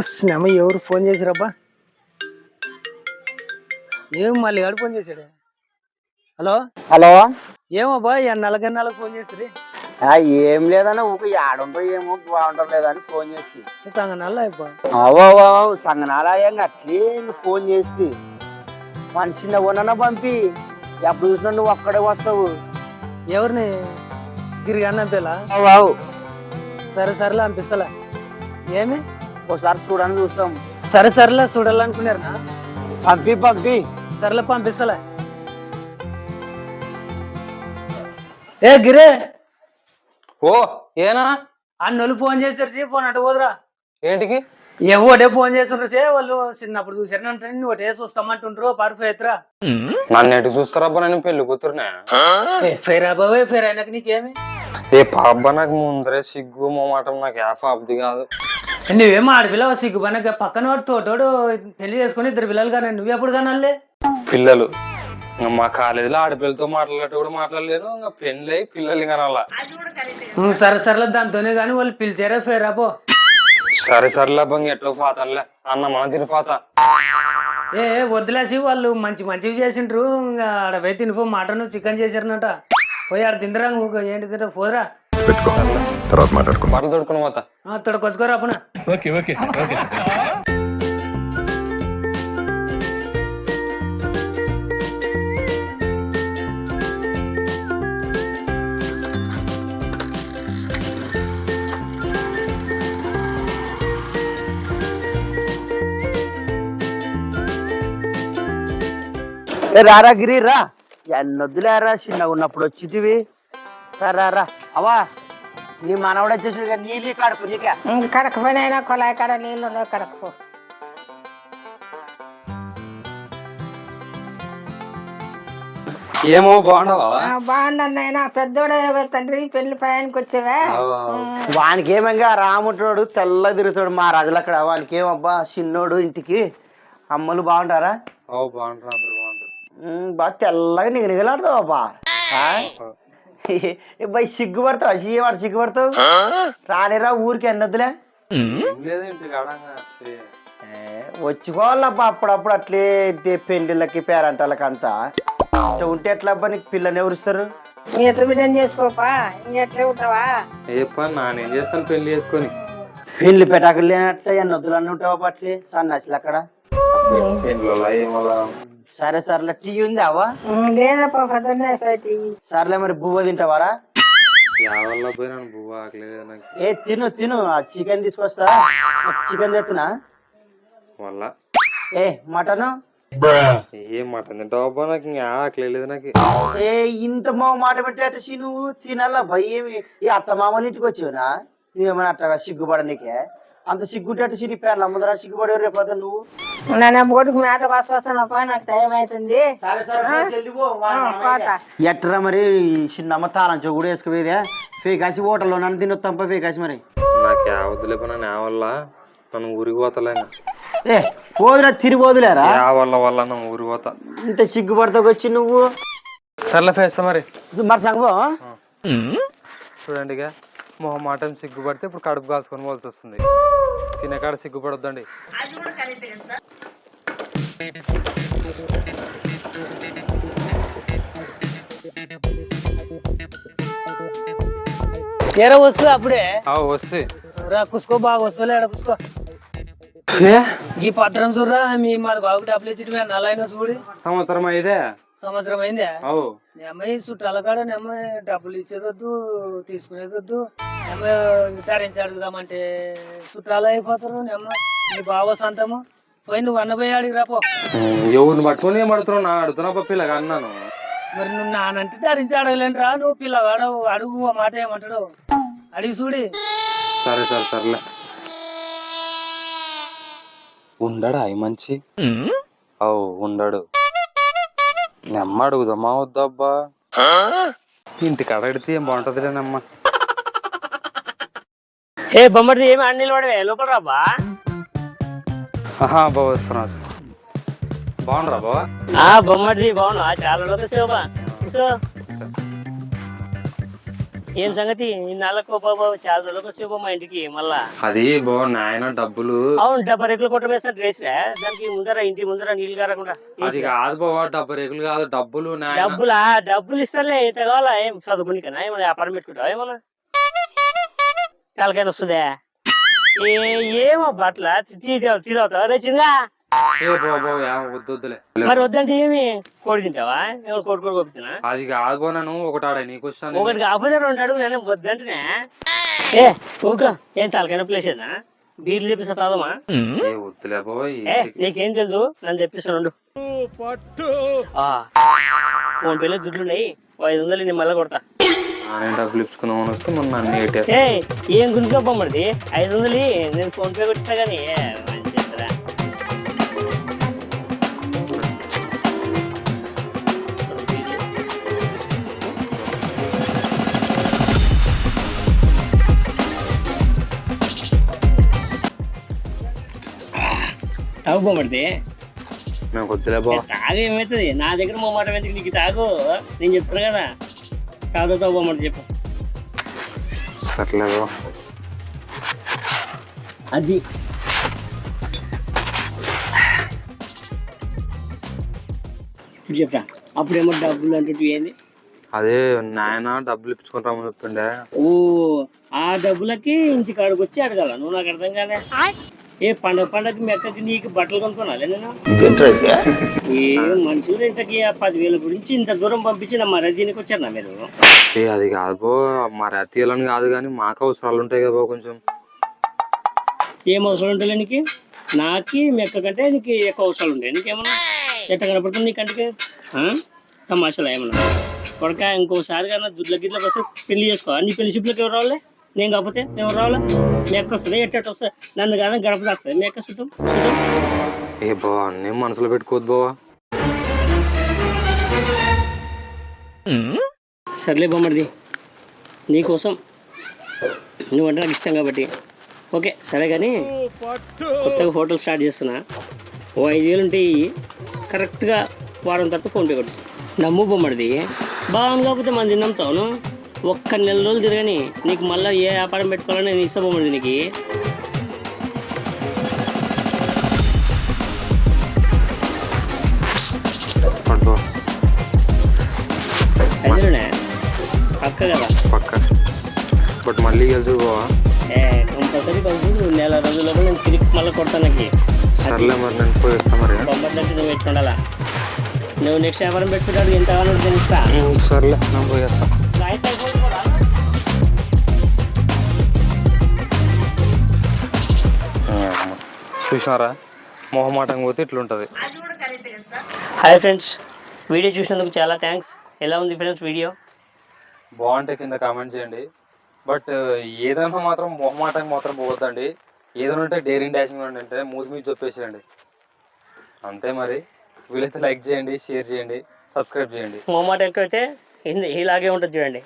స్నమ్మ ఎవరు ఫోన్ చేసిరబ్బా ఏం మళ్ళీ గాడు ఫోన్ చేశాడు? హలో? హలో? ఏమబ్బా నలగన్నాలకు ఫోన్ చేసిరి ఏం లేదన్న ఊక ఆడుంటో ఏమో బాగుంటారు లేదని ఫోన్ చేసి. సంగ నల్ల అయిపో అవో సంగనాలయంగా అట్లే ఫోన్ చేసి. మనిషిని ఎవరన్నా పంపి? ఎప్పుడు చూసినా నువ్వు ఒక్కడే వస్తావు. ఎవరిని? గిరిగి అన్నం పిల్ల? అవు, అవు. సరే సరేలే పంపిస్తలే. ఏమి? ఒకసారి చూడని చూస్తాం. సరే సరేలే చూడాలనుకున్నారా పంపి పంపి. సరేలే పంపిస్తలే. ఏ గిరే. ఓ ఏనా? అన్నోళ్ళు ఫోన్ చేశారు ఫోన్ అటు పోదురా. ఏంటికి? ఎవడే ఫోన్ చేస్తుండ్రు సే వాళ్ళు చిన్నప్పుడు చూసారు అంటే నువ్వు ఒకటే చూస్తామంటుండ్రు పర్ఫెక్ట్రా నన్ను ఎటు చూస్తారబ్బా నేను పెళ్ళి కూతురునే? ఏ ఫెయిర్ అబ్బావే ఫెయిర్ అయినాక నీకేమి? ఏ పాప నాకు ముందరే సిగ్గు మొమాటం నాకు యాఫ్ ఆబ్ది కాదు. నువ్వేమో ఆడపిల్ల సిగ్గుపనక పక్కన వాడు తోటోడు పెళ్ళి చేసుకుని ఇద్దరు పిల్లలు కానీ నువ్వు ఎప్పుడు కానాలే పిల్లలు. మా కాలేజీలో ఆడపిల్లతో మాట్లాడేటప్పుడు కూడా మాట్లాడలేదు ఇంకా పెళ్ళి పిల్లలు కనాల సరే సరేలే దాంతోనే కానీ వాళ్ళు పిలిచారా ఫెయిర్ అబ్బో సరే సరేలే బంగి ఎట్లో ఫాతలే అన్న మన తిని ఫాత ఏ వదిలేసి వాళ్ళు మంచి మంచివి చేసిండ్రు. ఇంకా ఆడవే తినిపో మటన్ చికెన్ చేశారనట పోయి ఆడ తిందరా ఏంటి తింటా పోదురా. పెట్టుకో. తర్వాత మాట్లాడుకుందాం. బట్టలు తొడుకుని పోతా తొడకొచ్చుకోరా అప్పున ఏ రారా గిరి రా. ఎన్నొద్దులేరా చిన్నగా ఉన్నప్పుడు వచ్చిటివి రా, రా రా. అవా నీ మనవడు వచ్చేసి నీళ్ళు కడుపు నీకే. కడకపోయినా కొలాయి కాడ నీళ్ళు ఉండవు కడకపో ఏమో బాగుండవా బాగుండన్నైనా పెద్దోడే తండ్రి? పెళ్ళి పయానికి వచ్చేవా? వానికి ఏమంగా రాముంటాడు తెల్ల తిరుగుతాడు మా రాజులు అక్కడ వానికి ఏమబ్బా చిన్నోడు ఇంటికి. అమ్మలు బాగుంటారా? ఓ బాగుంటారు బాగా తెల్లగా నిగనిగలాడతావు అబ్బా బాయ్ సిగ్గుపడతావు? అసలు సిగ్గుపడతావు? రానిరా ఊరికి ఎన్నొద్దులే? వచ్చుకోవాలబ్బా అప్పుడప్పుడు అట్లే దే- పెండిళ్ళకి పేరంటాలకి అంతా. ఇట్లా ఉంటే ఎట్లా అబ్బా నీకు పిల్లని ఎవరిస్తారు? చేసుకోపా? నానేం చేస్తాను పెళ్ళి చేసుకొని? పెళ్ళి పెటాకులు లేనట్లే ఎన్నొద్దులు అన్నీ ఉంటావు అట్లే సన్నచ్చులు అక్కడ? సరే సర్లే టీ ఉంది అవా లేదప్పా పొద్దున్నే పెట్టి సర్లే మరి బువ్వ తింటావారా? యావల్ల పోయి నన్ను బువ్వ ఆకలేదు నాకు. ఏ తిను తిను ఆ చికెన్ తీసుకొస్తా. చికెన్ తెస్తున్నా వల్ల ఏ మటను? ఏం మటన్ తింటావబ్బా నాకు? ఇంకా ఆకలేదు నాకు. ఏ ఇంత మా మాట పెట్టేట నువ్వు? తినాలా భయ్ ఏమి? ఈ అత్త మామూలు ఇంటికి వచ్చావునా? నువ్వేమన్నా అట్టగా సిగ్గుపడనీకే? అంత సిగ్గుంటే నీ పేర్ల ముందర సిగ్గుపడే రేపు నువ్వు? నన్ను బోటుకు మేత కోసం వస్తానప్పా నాకు టైం అవుతుంది. ఎట్రా మరి ఈ చిన్నమ్మ తాళం చెవు కూడా వేసుకుపోయేదే? ఫేకాసి హోటల్లో నన్ను తినొత్తంప ఫేకాసి మరి. నాకు యావద్దులే పని నా వల్ల నన్ను ఊరికి పోతలేను? ఏ పోదురా తిరిగి పోదులేరా? వల్ల వల్ల నన్ను ఊరికి పోతా. ఇంత సిగ్గుపడతాకు వచ్చి నువ్వు? సర్లే ఫేస్తా మరి. మరి సంగం చూడండి ఇక మొహం మాటం సిగ్గుపడితే ఇప్పుడు కడుపు కాల్చుకొని పోవాల్సి వస్తుంది. తినే కాడ సిగ్గుపడొద్దండి. ఏరా వస్తు అప్పుడే? ఆ వస్తే. రా కుసుకో బాగా వస్తులే కుసుకో. ఈ పత్రం చూడరా మీ మాది బాబు డబ్బులు ఇచ్చి నలైన చూడి. సంవత్సరం అయితే సంవత్సరం అయిందే. అమ్మాయి చుట్టాల కాడ నీ అమ్మాయి డబ్బులు ఇచ్చేదొద్దు తీసుకునేదొద్దు. అమ్మాయి ధరించి అడుగుదామంటే చుట్టాలు అయిపోతారు నీ అమ్మ నీ బావ సంతము. పోయి నువ్వు అన్నపోయి అడిగి రాపో. ఎవరిని పట్టుకొని ఏం అడుగుతున్నావు? నా అడుగుతున్నా పిల్లగా అన్నాను. మరి నువ్వు నానంటే ధరించి అడగలేంట్రా నువ్వు పిల్లగాడు అడుగు ఆ మాట ఏమంటాడు. అడిగి చూడి. సరే సరే సర్లే. ఉండడా మంచి? అవు ఉండడు. నెమ్మ అడుగుదామా వద్దబ్బా. ఇంటికి అడిగితే ఏం బాగుంటదిలే నమ్మ. ఏ బొమ్మడి ఏమి అన్ని నిలబడవే? లోపల రాబా ఆహా బావ వస్తున్నా వస్తున్నా. బాగుండరా బావా ఆ బొమ్మడి బాగున్నా చాలా సో ఏం సంగతి నెలకు బాబా చాలా రోజులకు మా ఇంటికి మళ్ళా అది బో నాయన డబ్బులు అవును డబ్బా రేకులు కొట్ట వేసిన డ్రెస్ దానికి ముందర ఇంటి ముందర నీళ్ళు కారకుండా అది కాదు బావా డబ్బు రేకులు కాదు డబ్బులు డబ్బులా డబ్బులు ఇస్తాలే ఇంత కావాలా ఏం చదువుకుని కదా ఏమన్నా వ్యాపారం పెట్టుకుంటావా ఏమన్నా తలకైనా వస్తుందే ఏమో బట్టల తీరవుతావా రేచిందా మరి వద్దంటే ఏమి? కోడి తింటావా? కోడి కోడి అది కాదు నన్ను ఒకటి ఆడ నీకు ఒకటి కాకపోతే రెండు అడుగు నేను వద్దంటేనే. ఏ ఊక ఏం తలకైనా ప్లేస్ ఏనా బీర్లు చెప్పిస్తా తాదమా వద్దులే నీకేం తెలుసు నన్ను. ఆ ఫోన్ పేలో దుడ్లున్నాయి. ఓ ఐదు వందలు నేను మళ్ళీ కొడతా. నేను డబ్బులు ఇచ్చుకుందామని వస్తే మొన్న అన్ని పెట్టేస్తా ఏ ఐదు వందలు నేను ఫోన్ పే కొట్టిస్తా కానీ బొమ్మడిది నాకు వద్దులే బో. తాగు ఏమవుతుంది నా దగ్గర మా మాట ఎందుకు నీకు? తాగు. నేను చెప్తున్నా కదా. తాగుతా తాగు బొమ్మడి చెప్పు. సర్లే బో అది. ఇప్పుడు చెప్పరా? అప్పుడేమో డబ్బులు అంటుంటే ఏంది? అదే నాయన డబ్బులు ఇప్పించుకుని రమ్మని చెప్పిండే ఓ ఆ డబ్బులకి ఇంటి కాడికి వచ్చి అడగాల. నువ్వు నాకు అర్థం కాలే. ఏ పండగ పండగకి మీ అక్కకి నీకు బట్టలు కొనుక్కోనాలి నేను ఏ మనుషులు ఇంతకి ఆ పదివేల గురించి ఇంత దూరం పంపించిన మరి దీనికి వచ్చారు మీరు? ఏ అది కాదు బో మరి అతీయాలని కాదు కానీ మాకు అవసరాలు ఉంటాయి కదా బో కొంచెం. ఏం అవసరం ఉంటుంది నీకు? నాకి మీ అక్క కంటే నీకు ఎక్కువ అవసరాలు ఉంటాయి. నీకేమన్నా? ఎట్ట కనపడుతుంది నీ కంటికి? ఆ? తమాషాలు ఏమన్నా? కొడక ఇంకోసారి కన్నా దుడ్ల వస్తే పెళ్ళి చేసుకో నీ పెళ్ళి షిప్లోకి ఎవరు రావాలి? నేను కాకపోతే ఎవరు రావాలా? మీ అక్క వస్తుంది ఎట్ట వస్తుంది? నన్ను కానీ గడప దాస్తుంది మీ చుట్టం ఏ బావా అన్నీ మనసులో పెట్టుకోవద్దు బావా. సర్లే బొమ్మడిది. నీకోసం నువ్వంటే నాకు ఇష్టం కాబట్టి. ఓకే సరే కానీ కొత్తగా హోటల్ స్టార్ట్ చేస్తున్నా. ఓ ఐదు వేలు ఉంటే ఇయ్యి. కరెక్ట్గా వారం తర్వాత ఫోన్పే కొట్టిస్తా. నమ్ము బొమ్మడిది. బాగుంది కాకపోతే మంది నమ్ముతావును ఒక్క నెల రోజులు తిరగని నీకు మళ్ళీ ఏ వ్యాపారం పెట్టుకోవాలని నేను బొమ్మడిది నీకు. పక్క కదా. పక్క. బట్ మళ్ళీ ఏ కంపల్సరీ కంపల్సరీ నెల రోజుల్లో నేను తిరిగి మళ్ళీ కొడతాను నాకు. సర్లే మరి నేను పోయి వస్తా మరి దగ్గర నువ్వు పెట్టుకోవాలా నువ్వు నెక్స్ట్ వ్యాపారం పెట్టుకుంటాడు ఎంత కావాలో తెలుస్తా సర్లే నేను పోయి వస్తా. చూసినారా? మొహమాటం పోతే ఇట్లుంటది. హాయ్ ఫ్రెండ్స్ వీడియో చూసినందుకు చాలా థ్యాంక్స్ ఎలా ఉంది ఫ్రెండ్స్ వీడియో? బాగుంటే కింద కామెంట్ చేయండి. బట్ ఏదైనా మాత్రం మొహమాటం మాత్రం పోవద్దండి. ఏదైనా ఉంటే డేరింగ్ డాషింగ్ ఉంటే మూతి మీద చెప్పేసేయండి. అంతే మరి. వీలైతే లైక్ చేయండి షేర్ చేయండి సబ్స్క్రైబ్ చేయండి. మొహమాట ఎక్కువైతే ఇలాగే ఉంటుంది చూడండి.